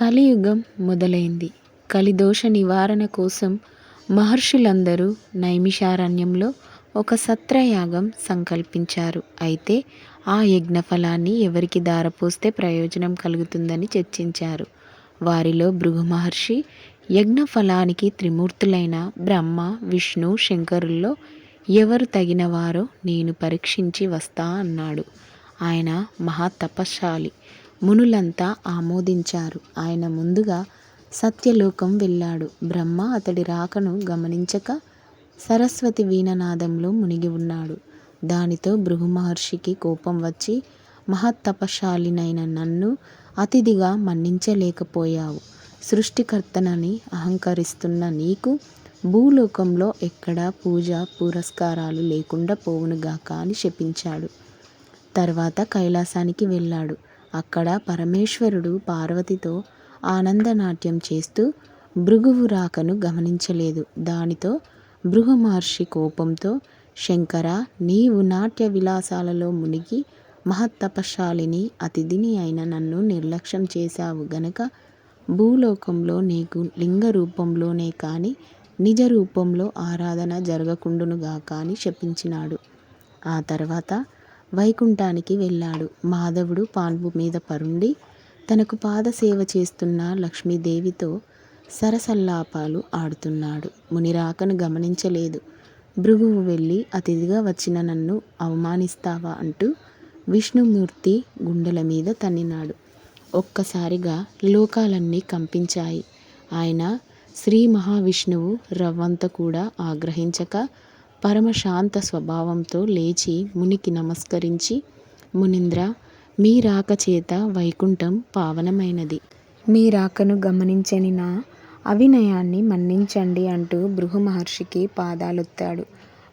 కలియుగం మొదలైంది. కలిదోష నివారణ కోసం మహర్షులందరూ నైమిషారణ్యంలో ఒక సత్రయాగం సంకల్పించారు. అయితే ఆ యజ్ఞ ఫలాన్ని ఎవరికి దారపోస్తే ప్రయోజనం కలుగుతుందని చర్చించారు. వారిలో భృగు మహర్షి యజ్ఞ ఫలానికి త్రిమూర్తులైన బ్రహ్మ విష్ణు శంకరుల్లో ఎవరు తగినవారో నేను పరీక్షించి వస్తా అన్నాడు. ఆయన మహాతపశాలి మునులంతా ఆమోదించారు. ఆయన ముందుగా సత్యలోకం వెళ్ళాడు. బ్రహ్మ అతడి రాకను గమనించక సరస్వతి వీణనాదంలో మునిగి ఉన్నాడు. దానితో భృగు మహర్షికి కోపం వచ్చి మహత్తపశాలినైన నన్ను అతిథిగా మన్నించలేకపోయావు. సృష్టికర్తనని అహంకరిస్తున్న నీకు భూలోకంలో ఎక్కడా పూజ పురస్కారాలు లేకుండా పోవునుగాక అని శపించాడు. తర్వాత కైలాసానికి వెళ్ళాడు. అక్కడ పరమేశ్వరుడు పార్వతితో ఆనందనాట్యం చేస్తూ భృగువు రాకను గమనించలేదు. దానితో భృగు మహర్షి కోపంతో శంకర నీవు నాట్య విలాసాలలో మునిగి మహత్తపశాలిని అతిథిని అయిన నన్ను నిర్లక్ష్యం చేశావు గనక భూలోకంలో నీకు లింగ రూపంలోనే కాని నిజ రూపంలో ఆరాధన జరగకుండునుగా కానీ శపించినాడు. ఆ తర్వాత వైకుంఠానికి వెళ్ళాడు. మాధవుడు పాన్పు మీద పరుండి తనకు పాదసేవ చేస్తున్న లక్ష్మీదేవితో సరసల్లాపాలు ఆడుతున్నాడు. మునిరాకను గమనించలేదు. భృగువు వెళ్ళి అతిథిగా వచ్చిన నన్ను అవమానిస్తావా? అంటూ విష్ణుమూర్తి గుండెల మీద తన్నినాడు. ఒక్కసారిగా లోకాలన్నీ కంపించాయి. ఆయన శ్రీ మహావిష్ణువు రవ్వంత కూడా ఆగ్రహించక పరమశాంత స్వభావంతో లేచి మునికి నమస్కరించి మునింద్ర మీ రాక చేత వైకుంఠం పావనమైనది. మీ రాకను గమనించని నా అవినయాన్ని మన్నించండి అంటూ బృహ మహర్షికి పాదాలొత్తాడు.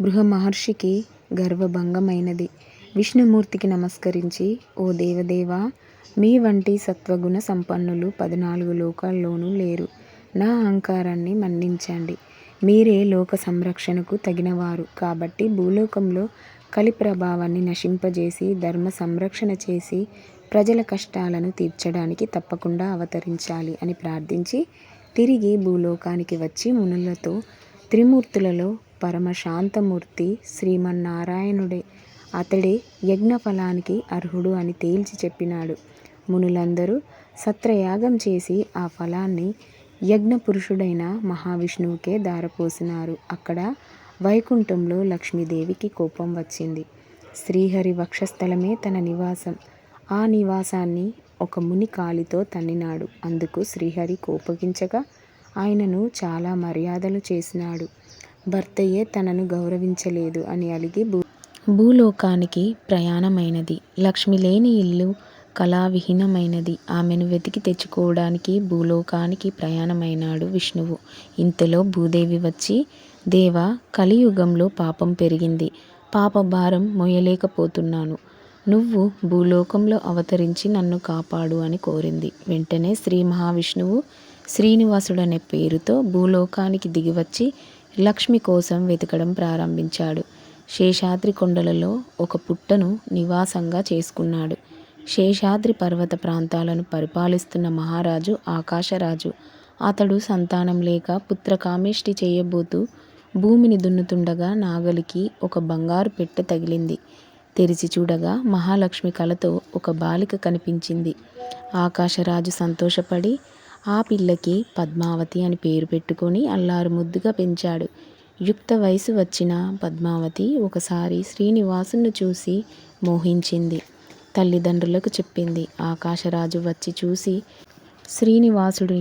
బృహ మహర్షికి గర్వభంగమైనది. విష్ణుమూర్తికి నమస్కరించి ఓ దేవదేవా మీ వంటి సత్వగుణ సంపన్నులు పద్నాలుగు లోకాల్లోనూ లేరు. నా అహంకారాన్ని మన్నించండి. మీరే లోక సంరక్షణకు తగినవారు. కాబట్టి భూలోకంలో కలి ప్రభావాన్ని నశింపజేసి ధర్మ సంరక్షణ చేసి ప్రజల కష్టాలను తీర్చడానికి తప్పకుండా అవతరించాలి అని ప్రార్థించి తిరిగి భూలోకానికి వచ్చి మునులతో త్రిమూర్తులలో పరమశాంతమూర్తి శ్రీమన్నారాయణుడే అతడే యజ్ఞ ఫలానికి అర్హుడు అని తేల్చి చెప్పినాడు. మునులందరూ సత్రయాగం చేసి ఆ ఫలాన్ని యజ్ఞ పురుషుడైన మహావిష్ణువుకే దారపోసినారు. అక్కడ వైకుంఠంలో లక్ష్మీదేవికి కోపం వచ్చింది. శ్రీహరి వక్షస్థలమే తన నివాసం. ఆ నివాసాన్ని ఒక ముని కాలితో తన్నినాడు. అందుకు శ్రీహరి కోపగించగా ఆయనను చాలా మర్యాదలు చేసినాడు. భర్తయే తనను గౌరవించలేదు అని అలిగి భూ భూలోకానికి ప్రయాణమైనది. లక్ష్మి లేని ఇల్లు కళావిహీనమైనది. ఆమెను వెతికి తెచ్చుకోవడానికి భూలోకానికి ప్రయాణమైనాడు విష్ణువు. ఇంతలో భూదేవి వచ్చి దేవ కలియుగంలో పాపం పెరిగింది. పాప భారం మోయలేకపోతున్నాను నువ్వు భూలోకంలో అవతరించి నన్ను కాపాడు అని కోరింది. వెంటనే శ్రీ మహావిష్ణువు శ్రీనివాసుడనే పేరుతో భూలోకానికి దిగివచ్చి లక్ష్మి కోసం వెతకడం ప్రారంభించాడు. శేషాద్రి కొండలలో ఒక పుట్టను నివాసంగా చేసుకున్నాడు. శేషాద్రి పర్వత ప్రాంతాలను పరిపాలిస్తున్న మహారాజు ఆకాశరాజు. అతడు సంతానం లేక పుత్రకామేష్టి చేయబోతూ భూమిని దున్నుతుండగా నాగలికి ఒక బంగారు పెట్టె తగిలింది. తెరిచి చూడగా మహాలక్ష్మి కలతో ఒక బాలిక కనిపించింది. ఆకాశరాజు సంతోషపడి ఆ పిల్లకి పద్మావతి అని పేరు పెట్టుకొని అల్లారు ముద్దుగా పెంచాడు. యుక్త వయసు వచ్చిన పద్మావతి ఒకసారి శ్రీనివాసును చూసి మోహించింది. తల్లిదండ్రులకు చెప్పింది. ఆకాశరాజు వచ్చి చూసి శ్రీనివాసుడి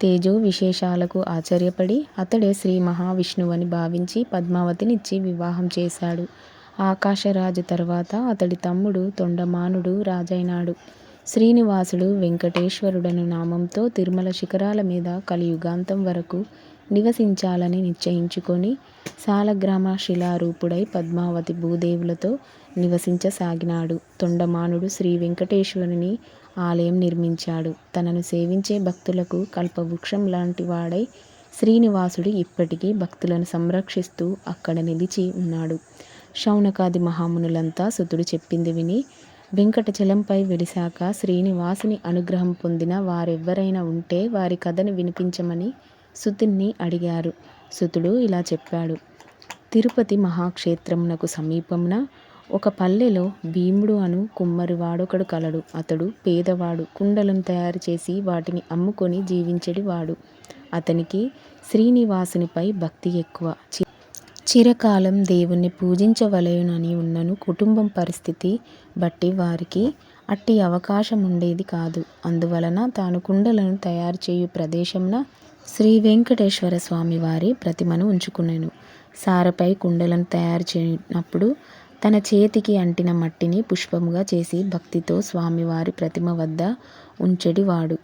తేజో విశేషాలకు ఆశ్చర్యపడి అతడే శ్రీ మహావిష్ణువని భావించి పద్మావతినిచ్చి వివాహం చేశాడు. ఆకాశరాజు తర్వాత అతడి తమ్ముడు తొండమానుడు రాజైనాడు. శ్రీనివాసుడు వెంకటేశ్వరుడను నామంతో తిరుమల శిఖరాల మీద కలియుగాంతం వరకు నివసించాలని నిశ్చయించుకొని సాలగ్రామ శిలారూపుడై పద్మావతి భూదేవులతో నివసించసాగినాడు. తొండమానుడు శ్రీ వెంకటేశ్వరుని ఆలయం నిర్మించాడు. తనను సేవించే భక్తులకు కల్పవృక్షం లాంటి వాడై శ్రీనివాసుడు ఇప్పటికీ భక్తులను సంరక్షిస్తూ అక్కడ నిలిచి ఉన్నాడు. శౌనకాది మహామునులంతా సుతుడు చెప్పింది విని వెంకటచలంపై వెలిశాక శ్రీనివాసుని అనుగ్రహం పొందిన వారెవ్వరైనా ఉంటే వారి కథను వినిపించమని సుతుణ్ణి అడిగారు. సుతుడు ఇలా చెప్పాడు. తిరుపతి మహాక్షేత్రమునకు సమీపమున ఒక పల్లెలో భీముడు అను కుమ్మరివాడొకడు కలడు. అతడు పేదవాడు. కుండలను తయారు చేసి వాటిని అమ్ముకొని జీవించెడివాడు అతనికి శ్రీనివాసునిపై భక్తి ఎక్కువ. చి చిరకాలం దేవుణ్ణి పూజించవలయునని ఉన్నను కుటుంబం పరిస్థితి బట్టి వారికి అట్టి అవకాశం ఉండేది కాదు. అందువలన తాను కుండలను తయారు చేయు ప్రదేశంన శ్రీ వెంకటేశ్వర స్వామి వారి ప్రతిమను ఉంచుకునెను. సారపై కుండలను తయారు చేయనప్పుడు తన చేతికి అంటిన మట్టిని పుష్పముగా చేసి భక్తితో స్వామివారి ప్రతిమ వద్ద ఉంచెడివాడు.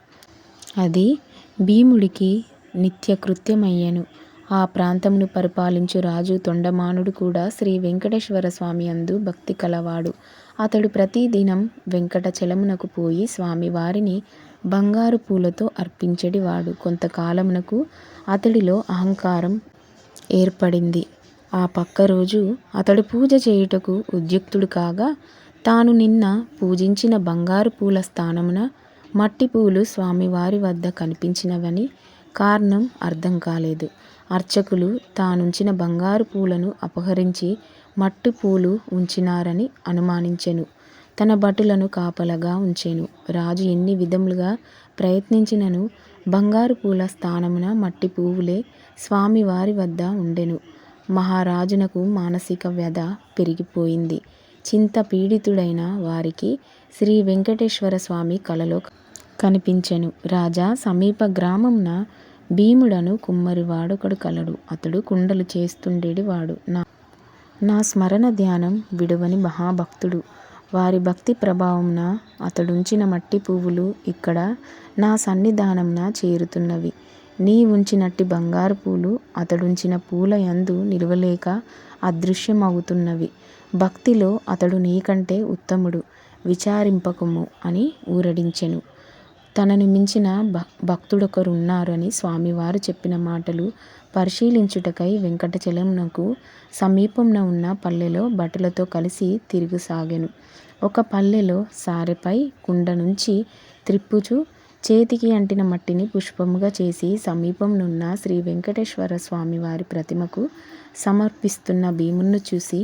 అది భీముడికి నిత్యకృత్యమయ్యెను. ఆ ప్రాంతమును పరిపాలించు రాజు తొండమానుడు కూడా శ్రీ వెంకటేశ్వర స్వామి యందు భక్తి కలవాడు. అతడు ప్రతిదినం వెంకటచలమునకు పోయి స్వామివారిని బంగారు పూలతో అర్పించడివాడు. కొంతకాలమునకు అతడిలో అహంకారం ఏర్పడింది. ఆ పక్క రోజు అతడు పూజ చేయుటకు ఉద్యుక్తుడు కాగా తాను నిన్న పూజించిన బంగారు పూల స్థానమున మట్టి పూలు స్వామివారి వద్ద కనిపించినవని కారణం అర్థం కాలేదు. అర్చకులు తానుంచిన బంగారు పూలను అపహరించి మట్టి పూలు ఉంచినారని అనుమానించెను. తన భటులను కాపలగా ఉంచెను. రాజు ఎన్ని విధములుగా ప్రయత్నించినను బంగారు పూల స్థానమున మట్టి పువ్వులే స్వామివారి వద్ద ఉండెను. మహారాజునకు మానసిక వ్యధ పెరిగిపోయింది. చింత పీడితుడైన వారికి శ్రీ వెంకటేశ్వర స్వామి కలలో కనిపించెను. రాజా సమీప గ్రామంన భీముడను కుమ్మరివాడొకడు కలడు. అతడు కుండలు చేస్తుండేడి వాడు. నా నా స్మరణ ధ్యానం విడువని మహాభక్తుడు. వారి భక్తి ప్రభావంన అతడుంచిన మట్టి పువ్వులు ఇక్కడ నా సన్నిధానంన చేరుతున్నవి. నీ ఉంచినట్టి బంగారు పూలు అతడుంచిన పూల యందు నిలువలేక అదృశ్యమవుతున్నవి. భక్తిలో అతడు నీకంటే ఉత్తముడు విచారింపకము అని ఊరడించెను. తనను మించిన భ భక్తుడొకరున్నారని స్వామివారు చెప్పిన మాటలు పరిశీలించుటకై వెంకటచలంనకు సమీపంన ఉన్న పల్లెలో భటులతో కలిసి తిరుగుసాగెను ఒక పల్లెలో సారెపై కుండ నుంచి త్రిప్పుచు చేతికి అంటిన మట్టిని పుష్పముగా చేసి సమీపంనున్న శ్రీ వెంకటేశ్వర స్వామి వారి ప్రతిమకు సమర్పిస్తున్న భీముణ్ణి చూసి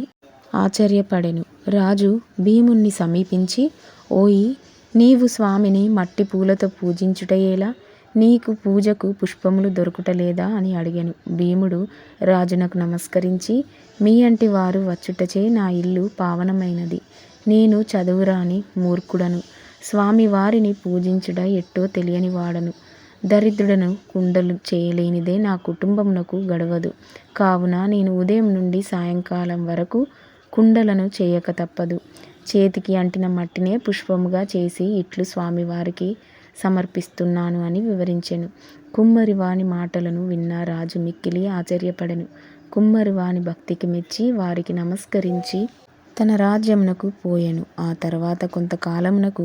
ఆశ్చర్యపడెను. రాజు భీముణ్ణి సమీపించి ఓయి నీవు స్వామిని మట్టి పూలతో పూజించుట ఎలా? నీకు పూజకు పుష్పములు దొరుకుటలేదా అని అడిగాను. భీముడు రాజునకు నమస్కరించి మీ అంటి వారు వచ్చుటచే నా ఇల్లు పావనమైనది. నేను చదువురాని మూర్ఖుడను. స్వామివారిని పూజించుట ఎట్టో తెలియని వాడను. దరిద్రుడను కుండలు చేయలేనిదే నా కుటుంబమునకు గడవదు. కావున నేను ఉదయం నుండి సాయంకాలం వరకు కుండలను చేయక తప్పదు. చేతికి అంటిన మట్టినే పుష్పముగా చేసి ఇట్లు స్వామివారికి సమర్పిస్తున్నాను అని వివరించెను. కుమ్మరి వాని మాటలను విన్న రాజు మిక్కిలి ఆశ్చర్యపడెను. కుమ్మరి వాని భక్తికి మెచ్చి వారికి నమస్కరించి తన రాజ్యమునకు పోయెను. ఆ తర్వాత కొంతకాలమునకు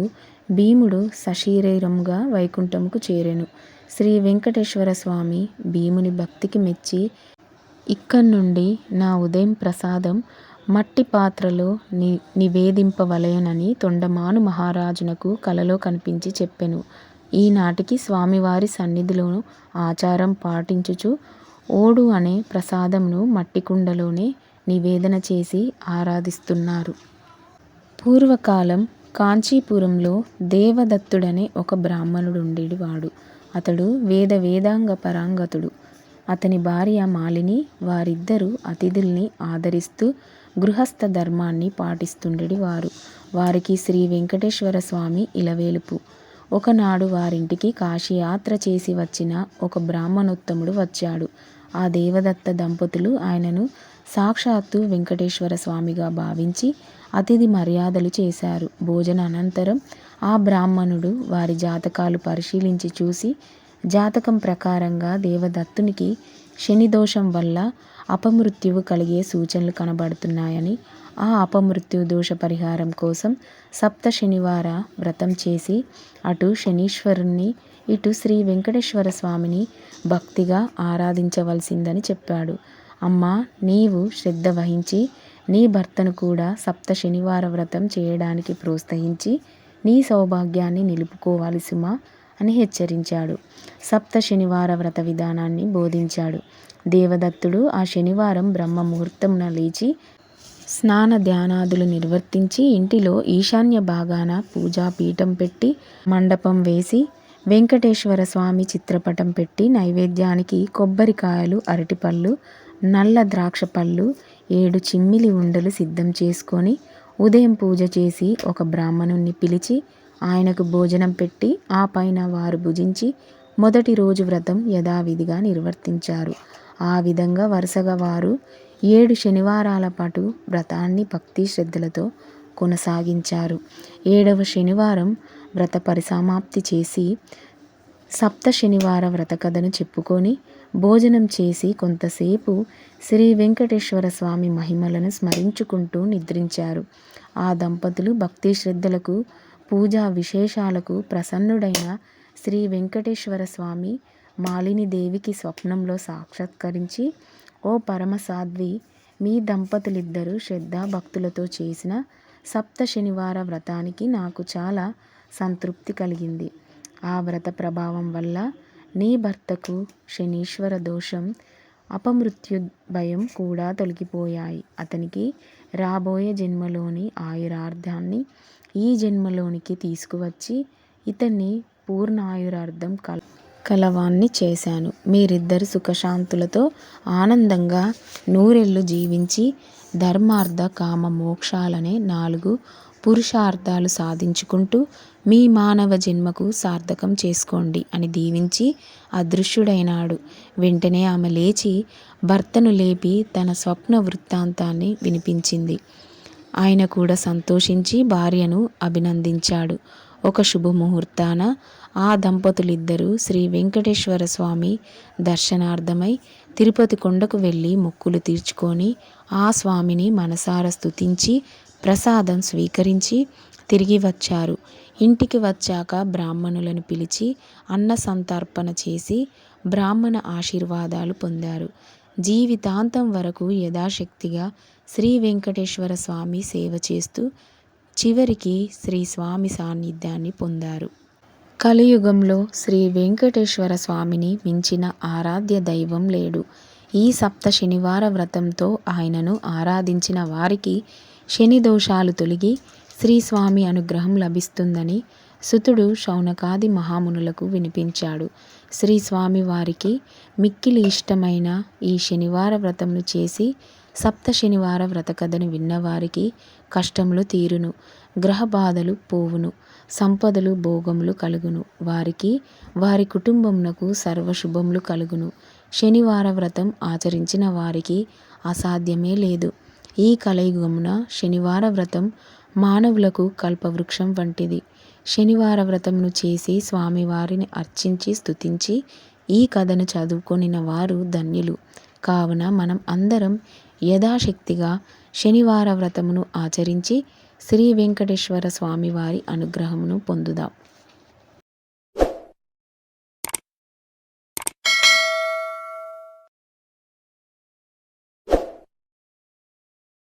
భీముడు సశరీరముగా వైకుంఠముకు చేరెను. శ్రీ వెంకటేశ్వర స్వామి భీముని భక్తికి మెచ్చి ఇక్కడ్నుండి నా ఉదయం ప్రసాదం మట్టి పాత్రలో ని నివేదింపవలయనని తొండమాను మహారాజునకు కలలో కనిపించి చెప్పెను. ఈనాటికి స్వామివారి సన్నిధిలో ఆచారం పాటించుచు ఓడు అనే ప్రసాదంను మట్టి కుండలోనే నివేదన చేసి ఆరాధిస్తున్నారు. పూర్వకాలం కాంచీపురంలో దేవదత్తుడనే ఒక బ్రాహ్మణుడుండెడివాడు అతడు వేద వేదాంగ పరాంగతుడు. అతని భార్య మాలిని వారిద్దరూ అతిథుల్ని ఆదరిస్తూ గృహస్థ ధర్మాన్ని పాటిస్తుండెడివారు వారికి శ్రీ వెంకటేశ్వర స్వామి ఇలవేలుపు. ఒకనాడు వారింటికి కాశీయాత్ర చేసి వచ్చిన ఒక బ్రాహ్మణోత్తముడు వచ్చాడు. ఆ దేవదత్త దంపతులు ఆయనను సాక్షాత్తు వెంకటేశ్వర స్వామిగా భావించి అతిథి మర్యాదలు చేశారు. భోజన అనంతరం ఆ బ్రాహ్మణుడు వారి జాతకాలు పరిశీలించి చూసి జాతకం ప్రకారంగా దేవదత్తునికి శని దోషం వల్ల అపమృత్యువు కలిగే సూచనలు కనబడుతున్నాయని ఆ అపమృత్యు దోష పరిహారం కోసం సప్త శనివార వ్రతం చేసి అటు శనీశ్వరుణ్ణి ఇటు శ్రీ వెంకటేశ్వర స్వామిని భక్తిగా ఆరాధించవలసిందని చెప్పాడు. అమ్మా నీవు శ్రద్ధ వహించి నీ భర్తను కూడా సప్త శనివార వ్రతం చేయడానికి ప్రోత్సహించి నీ సౌభాగ్యాన్ని నిలుపుకోవాలి సుమా అని హెచ్చరించాడు. సప్త శనివార వ్రత విధానాన్ని బోధించాడు. దేవదత్తుడు ఆ శనివారం బ్రహ్మ ముహూర్తంన లేచి స్నాన ధ్యానాదులు నిర్వర్తించి ఇంటిలో ఈశాన్య భాగాన పూజా పీఠం పెట్టి మండపం వేసి వెంకటేశ్వర స్వామి చిత్రపటం పెట్టి నైవేద్యానికి కొబ్బరికాయలు అరటిపళ్ళు నల్ల ద్రాక్ష పళ్ళు ఏడు చిమ్మిలి ఉండలు సిద్ధం చేసుకొని ఉదయం పూజ చేసి ఒక బ్రాహ్మణుణ్ణి పిలిచి ఆయనకు భోజనం పెట్టి ఆ పైన వారు భుజించి మొదటి రోజు వ్రతం యథావిధిగా నిర్వర్తించారు. ఆ విధంగా వరుసగా వారు ఏడు శనివారాల పాటు వ్రతాన్ని భక్తి శ్రద్ధలతో కొనసాగించారు. ఏడవ శనివారం వ్రత పరిసమాప్తి చేసి సప్త శనివార వ్రత కథను చెప్పుకొని భోజనం చేసి కొంతసేపు శ్రీ వెంకటేశ్వర స్వామి మహిమలను స్మరించుకుంటూ నిద్రించారు. ఆ దంపతులు భక్తి శ్రద్ధలకు పూజా విశేషాలకు ప్రసన్నుడైన శ్రీ వెంకటేశ్వర స్వామి మాలిని దేవికి స్వప్నంలో సాక్షాత్కరించి ఓ పరమసాధ్వి మీ దంపతులిద్దరూ శ్రద్ధాభక్తులతో చేసిన సప్త శనివార వ్రతానికి నాకు చాలా సంతృప్తి కలిగింది. ఆ వ్రత ప్రభావం వల్ల నీ భర్తకు శనీశ్వర దోషం అపమృత్యు భయం కూడా తొలగిపోయాయి. అతనికి రాబోయే జన్మలోని ఆయురార్థాన్ని ఈ జన్మలోనికి తీసుకువచ్చి ఇతన్ని పూర్ణ ఆయురార్థం కల కలవాన్ని చేశాను. మీరిద్దరు సుఖశాంతులతో ఆనందంగా నూరెళ్ళు జీవించి ధర్మార్థ కామ మోక్షాలనే నాలుగు పురుషార్థాలు సాధించుకుంటూ మీ మానవ జన్మకు సార్థకం చేసుకోండి అని దీవించి అదృశ్యుడైనాడు. వెంటనే ఆమె లేచి భర్తను లేపి తన స్వప్న వృత్తాంతాన్ని వినిపించింది. ఆయన కూడా సంతోషించి భార్యను అభినందించాడు. ఒక శుభముహూర్తాన ఆ దంపతులిద్దరూ శ్రీ వెంకటేశ్వర స్వామి దర్శనార్థమై తిరుపతి కొండకు వెళ్ళి మొక్కులు తీర్చుకొని ఆ స్వామిని మనసార స్థుతించి ప్రసాదం స్వీకరించి తిరిగి వచ్చారు. ఇంటికి వచ్చాక బ్రాహ్మణులను పిలిచి అన్న సంతర్పణ చేసి బ్రాహ్మణ ఆశీర్వాదాలు పొందారు. జీవితాంతం వరకు యథాశక్తిగా శ్రీ వెంకటేశ్వర స్వామి సేవ చేస్తూ చివరికి శ్రీ స్వామి సాన్నిధ్యాన్ని పొందారు. కలియుగంలో శ్రీ వెంకటేశ్వర స్వామిని మించిన ఆరాధ్య దైవం లేడు. ఈ సప్త శనివార వ్రతంతో ఆయనను ఆరాధించిన వారికి శని దోషాలు తొలగి శ్రీస్వామి అనుగ్రహం లభిస్తుందని సుతుడు శౌనకాది మహామునులకు వినిపించాడు. శ్రీస్వామి వారికి మిక్కిలి ఇష్టమైన ఈ శనివార వ్రతమును చేసి సప్త శనివార వ్రత కథను విన్నవారికి కష్టములు తీరును గ్రహ బాధలు పోవును సంపదలు భోగములు కలుగును. వారికి వారి కుటుంబమునకు సర్వశుభములు కలుగును. శనివార వ్రతం ఆచరించిన వారికి అసాధ్యమే లేదు. ఈ కలయుగమున శనివార వ్రతం మానవులకు కల్పవృక్షం వంటిది. శనివార వ్రతమును చేసి స్వామివారిని అర్చించి స్తుతించి ఈ కథను చదువుకొనిన వారు ధన్యులు. కావున మనం అందరం యథాశక్తిగా శనివార వ్రతమును ఆచరించి శ్రీ వెంకటేశ్వర స్వామివారి అనుగ్రహమును పొందుదాం.